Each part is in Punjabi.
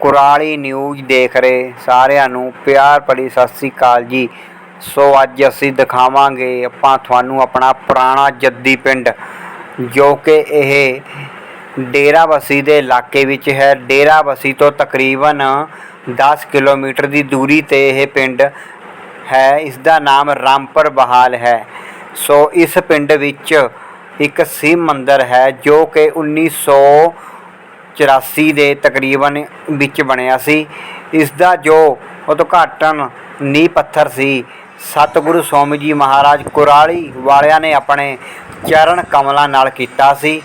ਕੁਰਾਲੀ ਨਿਊਜ਼ ਦੇਖ ਰਹੇ ਸਾਰਿਆਂ ਨੂੰ ਪਿਆਰ ਭਰੀ ਸਤਿ ਸ੍ਰੀ ਅਕਾਲ ਜੀ। ਸੋ ਅੱਜ ਅਸੀਂ ਦਿਖਾਵਾਂਗੇ ਆਪਾਂ ਤੁਹਾਨੂੰ ਆਪਣਾ ਪੁਰਾਣਾ ਜੱਦੀ ਪਿੰਡ, ਜੋ ਕਿ ਇਹ ਡੇਰਾਬੱਸੀ ਦੇ ਇਲਾਕੇ ਵਿੱਚ ਹੈ। ਡੇਰਾਬੱਸੀ ਤੋਂ ਤਕਰੀਬਨ 10 ਕਿਲੋਮੀਟਰ ਦੀ ਦੂਰੀ ਤੇ ਇਹ ਪਿੰਡ ਹੈ। ਇਸ ਦਾ ਨਾਮ ਰਾਮਪਰ ਬਹਾਲ ਹੈ। ਸੋ ਇਸ ਪਿੰਡ ਵਿੱਚ ਇੱਕ ਸ਼ਿਵ ਮੰਦਿਰ ਹੈ, ਜੋ ਕਿ 1984 ਦੇ ਤਕਰੀਬਨ ਵਿੱਚ ਬਣਿਆ ਸੀ। ਇਸ ਦਾ ਜੋ ਉਦਘਾਟਨ ਨੀਂਹ ਪੱਥਰ ਸੀ, ਸਤਿਗੁਰੂ ਸਵਾਮੀ ਜੀ ਮਹਾਰਾਜ ਕੁਰਾਲੀ ਵਾਲਿਆਂ ਨੇ ਆਪਣੇ ਚਰਨ ਕਮਲਾਂ ਨਾਲ ਕੀਤਾ ਸੀ।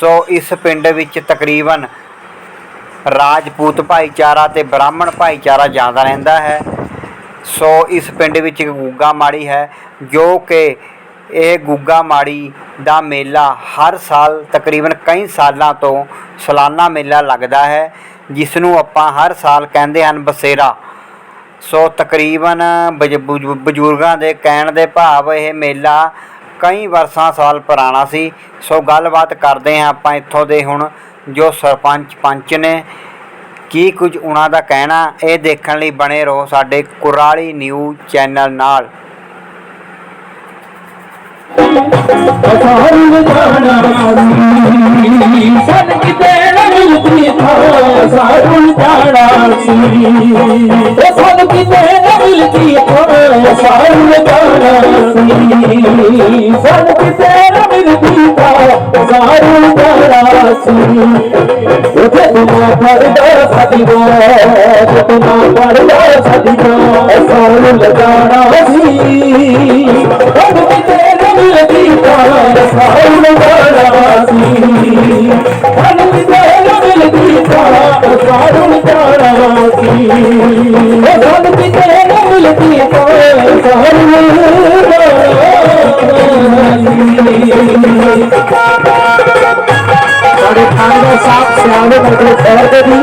ਸੋ ਇਸ ਪਿੰਡ ਵਿੱਚ ਤਕਰੀਬਨ ਰਾਜਪੂਤ ਭਾਈਚਾਰਾ ਤੇ ਬ੍ਰਾਹਮਣ ਭਾਈਚਾਰਾ ਜ਼ਿਆਦਾ ਰਹਿੰਦਾ ਹੈ। ਸੋ ਇਸ ਪਿੰਡ ਵਿੱਚ ਇੱਕ ਗੁੱਗਾ ਮਾੜੀ ਹੈ, ਜੋ ਕਿ ਇਹ ਗੁੱਗਾ ਮਾੜੀ ਦਾ ਮੇਲਾ ਹਰ ਸਾਲ ਤਕਰੀਬਨ ਕਈ ਸਾਲਾਂ ਤੋਂ ਸਲਾਨਾ ਮੇਲਾ ਲੱਗਦਾ ਹੈ ਜਿਸ ਨੂੰ ਆਪਾਂ ਹਰ ਸਾਲ ਕਹਿੰਦੇ ਹਨ ਬਸੇਰਾ। ਸੋ ਤਕਰੀਬਨ ਬਜ- ਬੁਜ- ਬਜ਼ੁਰਗਾਂ ਦੇ ਕਹਿਣ ਦੇ ਭਾਵ ਇਹ ਮੇਲਾ ਕਈ ਵਰਸਾਂ ਸਾਲ ਪੁਰਾਣਾ ਸੀ। ਸੋ ਗੱਲਬਾਤ ਕਰਦੇ ਹਾਂ ਆਪਾਂ ਇੱਥੋਂ ਦੇ ਹੁਣ, ਜੋ ਸਰਪੰਚ ਪੰਚ ਨੇ। ਕੀ ਕੁਝ ਉਹਨਾਂ ਦਾ ਕਹਿਣਾ, ਇਹ ਦੇਖਣ ਲਈ ਬਣੇ ਰਹੋ ਸਾਡੇ ਕੁਰਾਲੀ ਨਿਊਜ਼ ਚੈਨਲ ਨਾਲ। ਅਸਾਰੂ ਜਾਣਾ ਸੀ। ਸਨ ਕਿਤੇ ਨਾ ਮਿਲਦੀ ਥਾਂ। ਸਾਰੂ ਜਾਣਾ ਸੀ। ਸਨ ਕਿਤੇ ਨਾ ਮਿਲਦੀ ਥਾਂ। ਸਾਰੂ ਜਾਣਾ ਸੀ। ਸਨ ਕਿਤੇ ਨਾ ਮਿਲਦੀ ਥਾਂ। ਸਾਰੂ ਜਾਣਾ ਸੀ। ਉਥੇ ਤੁਮਾ ਪਰਦਾ ਸਦੀਵਾ ਤੁਮਾ ਪਰਦਾ ਸਦੀਵਾ ਅਸਾਰੂ ਲਗਾਣਾ ਸੀ। ਸਾਡੇ ਖਾਨ ਦਾ ਸਾਥ ਸਿਆਣੇ ਕਰਕੇ ਖੈਰ ਦੇ ਦੀ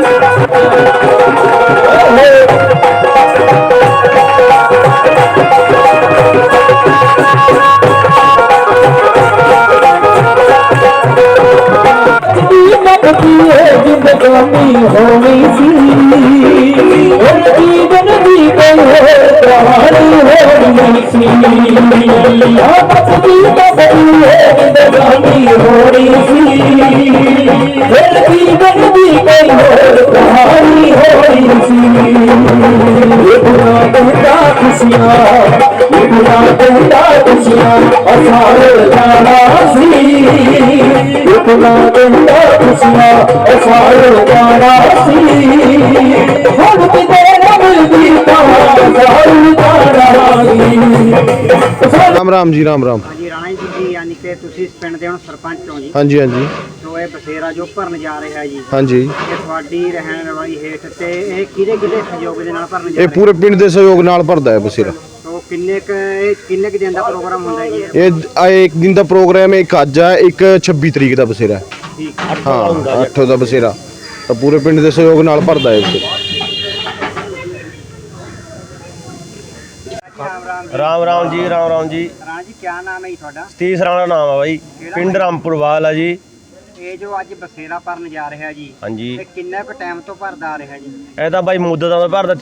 ਜਿੰਦਗਾਨੀ ਹੋਣੀ ਸੀ ਉਹ ਜੀਵਨ ਦੀ ਕੋਈ ਕਹਾਣੀ ਹੋਣੀ ਸੀ ਆਪਸ ਦੀ ਕਬੀ ਜਿੰਦਗਾਨੀ ਹੋਣੀ ਸੀ ਉਹ ਜੀਵਨ ਦੀ ਕੋਈ ਕਹਾਣੀ ਹੋਣੀ ਸੀ ਇਹ ਬੁਰਾ ਕਹਿੰਦਾ ਖੁਸ਼ੀਆਂ ਇਹ ਬੁਰਾ ਕਹਿੰਦਾ ਖੁਸ਼ੀਆਂ ਅਸਾਰ ਜਾਣਾ ਸੀ ਇਹ ਬੁਰਾ ਕਹਿੰਦਾ ਖੁਸ਼ੀਆਂ ਅਸਾਰ ਜਾਣਾ ਸੀ ਹੁਣ ਕਿਤੇ ਨਾ ਮਿਲਦੀ ਤਾਂ ਅਸਾਰ ਜਾਣਾ ਸੀ ਰਾਮ ਰਾਮ ਜੀ ਰਾਮ ਰਾਮ ਹਾਂਜੀ ਰਾਣਾ ਜੀ ਯਾਨੀ ਕਿ ਤੁਸੀਂ ਇਸ ਪਿੰਡ ਦੇ ਹੁਣ ਸਰਪੰਚ ਹੋ ਜੀ ਹਾਂਜੀ ਹਾਂਜੀ ਇਹ ਬਸੇਰਾ ਜੋ ਭਰਨ ਜਾ ਰਿਹਾ ਜੀ। ਹਾਂਜੀ। ਇਹ ਤੁਹਾਡੀ ਰਹਿਣ ਵਾਲੀ ਹੇਠ ਤੇ ਇਹ ਕਿਹਦੇ ਕਿਹਦੇ ਸਹਿਯੋਗ ਦੇ ਨਾਲ ਭਰਨ ਜਾ ਇਹ ਰਿਹਾ? ਪੂਰੇ ਪਿੰਡ ਦੇ ਸਹਿਯੋਗ ਨਾਲ ਭਰਦਾ ਹੈ ਬਸੇਰਾ। ਕਿੰਨੇ ਕ ਇਹ ਕਿੰਨੇ ਕੁ ਦਿਨ ਦਾ ਪ੍ਰੋਗਰਾਮ ਹੁੰਦਾ ਜੀ ਇਹ? ਇਹ ਆ ਇੱਕ ਦਿਨ ਦਾ ਪ੍ਰੋਗਰਾਮ ਹੈ ਇੱਕ ਅੱਜ ਹੈ ਇੱਕ 26 ਤਰੀਕ ਦਾ ਬਸੇਰਾ ਹੈ। ਠੀਕ। ਹਾਂ 8 ਦਾ ਬਸੇਰਾ। ਤਾਂ ਪੂਰੇ ਪਿੰਡ ਦੇ ਸਹਿਯੋਗ ਨਾਲ ਭਰਦਾ ਹੈ ਬਸੇਰਾ। ਰਾਮ ਰਾਮ ਜੀ ਰਾਮ ਰਾਮ ਜੀ। ਰਾਮ ਰਾਮ ਜੀ ਜੀ ਕੀ ਨਾਮ ਹੈ ਜੀ ਤੁਹਾਡਾ? ਸਤੀਸ਼ ਰਾਣਾ ਨਾਮ ਆ ਬਾਈ। ਪਿੰਡ? ਰਾਮਪੁਰਵਾਲ ਆ ਜੀ। ਇਹ ਜੋ ਅੱਜ ਬਸੇਰਾ ਭਰਨ ਜਾ ਰਿਹਾ ਜੀ ਹਾਂਜੀ। ਇਹ ਕਿੰਨਾ ਕੁ ਟਾਈਮ ਤੋਂ ਭਰਦਾ ਆ ਰਿਹਾ ਜੀ? ਇਹ ਤਾਂ ਬਾਈ ਮੁੱਦਤ ਦਾ ਭਰਦਾ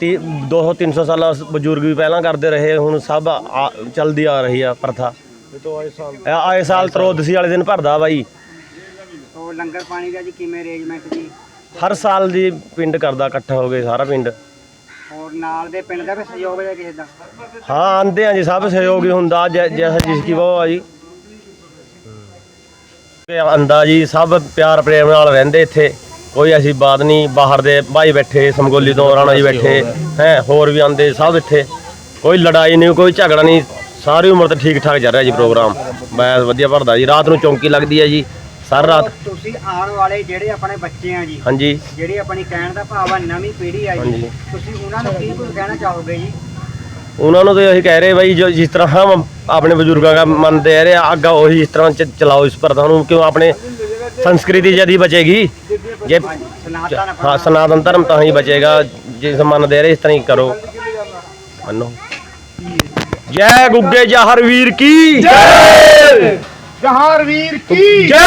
200 300 ਸਾਲਾਂ ਬਜ਼ੁਰਗ ਵੀ ਪਹਿਲਾਂ ਕਰਦੇ ਰਹੇ ਹੁਣ ਸਭ ਆ- ਚੱਲਦੀ ਆ ਰਹੀ ਆ ਪ੍ਰਥਾ। ਇਹ ਆਏ ਸਾਲ ਤਰੋਦਸੀ ਵਾਲੇ ਦਿਨ ਭਰਦਾ ਬਾਈ। ਸੋ ਲੰਗਰ ਪਾਣੀ ਦਾ ਜੀ ਕਿਵੇਂ ਅਰੇਂਜਮੈਂਟ ਜੀ? ਹਰ ਸਾਲ ਦੀ ਪਿੰਡ ਕਰਦਾ ਇਕੱਠਾ ਹੋ ਕੇ ਸਾਰਾ ਪਿੰਡ। ਹੋਰ ਨਾਲ ਦੇ ਪਿੰਡ ਦਾ ਵੀ ਸਹਿਯੋਗ ਹੈ ਕਿਸੇ ਦਾ? ਹਾਂ ਆਂਦੇ ਆ ਜੀ ਸਭ ਸਹਿਯੋਗੀ ਹੁੰਦਾ ਜੈ- ਜੈਸਾ ਜਿਸ ਕੀ ਉਹ ਆ ਜੀ। ਕਿ ਆਂਦਾ ਜੀ ਸਭ ਪਿਆਰ ਪ੍ਰੇਮ ਨਾਲ ਰਹਿੰਦੇ ਇੱਥੇ। ਕੋਈ ਐਸੀ ਬਾਤ ਨਹੀਂ ਬਾਹਰ ਦੇ ਭਾਈ ਬੈਠੇ ਸਮਗੋਲੀ ਤੋਂ ਰਾਣਾ ਜੀ ਬੈਠੇ ਹੈ ਹੋਰ ਵੀ ਆਂਦੇ ਸਭ ਇੱਥੇ। ਕੋਈ ਲੜਾਈ ਨਹੀਂ ਕੋਈ ਝਗੜਾ ਨਹੀਂ ਸਾਰੀ ਉਮਰ ਤੇ ਠੀਕ ਠਾਕ ਚੱਲ ਰਿਹਾ ਜੀ ਪ੍ਰੋਗਰਾਮ। ਮੈਂ ਵਧੀਆ ਭਰਦਾ ਜੀ ਰਾਤ ਨੂੰ ਚੌਂਕੀ ਲੱਗਦੀ ਹੈ ਜੀ ਸਾਰੀ ਰਾਤ। ਤੁਸੀਂ ਆਉਣ ਵਾਲੇ ਜਿਹੜੇ ਆਪਣੇ ਬੱਚੇ ਆ ਜੀ ਹਾਂਜੀ। ਜਿਹੜੀ ਆਪਣੀ ਕਹਿਣ ਦਾ ਭਾਵ ਆ ਨਵੀਂ ਪੀੜ੍ਹੀ ਆ ਜੀ। ਤੁਸੀਂ ਉਹਨਾਂ ਨੂੰ ਕੀ ਕੁਝ ਕਹਿਣਾ ਚਾਹੋਗੇ ਜੀ? ਉਹਨਾਂ ਨੂੰ ਤਾਂ ਅਸੀਂ ਕਹਿ ਰਹੇ ਬਾਈ ਜੋ ਜਿਸ ਤਰ੍ਹਾਂ ਆਪਣੇ ਬਜ਼ੁਰਗਾਂ ਦਾ ਮੰਨਦੇ ਆ ਰਹੇ ਅੱਗਾ ਉਹੀ ਇਸ ਤਰ੍ਹਾਂ ਚ- ਚਲਾਓ ਇਸ ਪ੍ਰਥਾ ਨੂੰ ਕਿਉਂ ਆਪਣੇ ਸੰਸਕ੍ਰਿਤੀ ਜਦੀ ਬਚੇਗੀ? ਜੇ ਸਨਾਤਨ ਹਾਂ ਸਨਾਤਨ ਧਰਮ ਤਾਂ ਹੀ ਬਚੇਗਾ ਜਿਸ ਮੰਨਦੇ ਆ ਰਹੇ ਇਸ ਤਰ੍ਹਾਂ ਹੀ ਕਰੋ। ਮੰਨੋ। ਜੈ ਗੁੱਗੇ ਜਹਰ ਵੀਰ ਕੀ? ਜੈ! ਜਹਾਰ ਵੀਰ ਕੀ? ਜੈ!